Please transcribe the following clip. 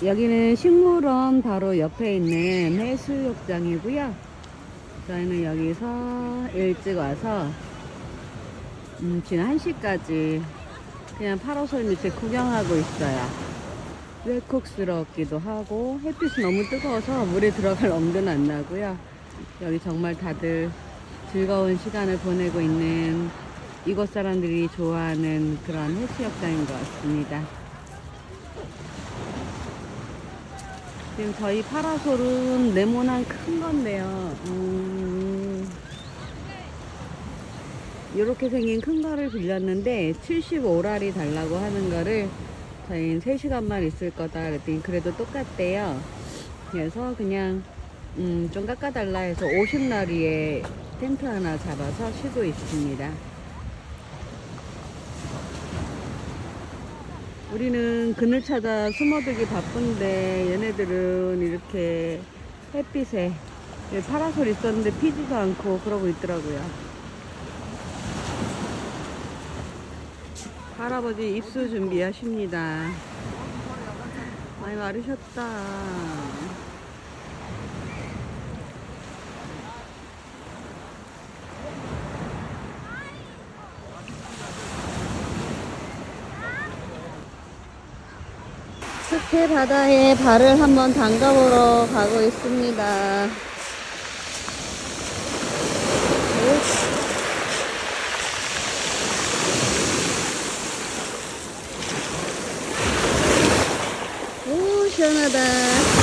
여기는 식물원 바로 옆에 있는 해수욕장이고요. 저희는 여기서 일찍 와서 음, 지금 1시까지 그냥 파라솔 밑에 구경하고 있어요. 외국스럽기도 하고 햇빛이 너무 뜨거워서 물에 들어갈 엄두는 안 나고요. 여기 정말 다들 즐거운 시간을 보내고 있는 이곳 사람들이 좋아하는 그런 해수욕장인 것 같습니다. 지금 저희 파라솔은 네모난 큰 건데요. 음, 이렇게 생긴 큰 거를 빌렸는데 75라리 달라고 하는 거를 저희는 3시간만 있을 거다 그랬더니 그래도 똑같대요. 그래서 그냥 음, 좀 깎아달라 해서 50라리에 텐트 하나 잡아서 쉬고 있습니다. 우리는 그늘 찾아 숨어들기 바쁜데 얘네들은 이렇게 햇빛에 파라솔 있었는데 피지도 않고 그러고 있더라고요. 할아버지 입수 준비하십니다. 많이 마르셨다. 스케 바다에 발을 한번 담가보러 가고 있습니다. 오, 시원하다.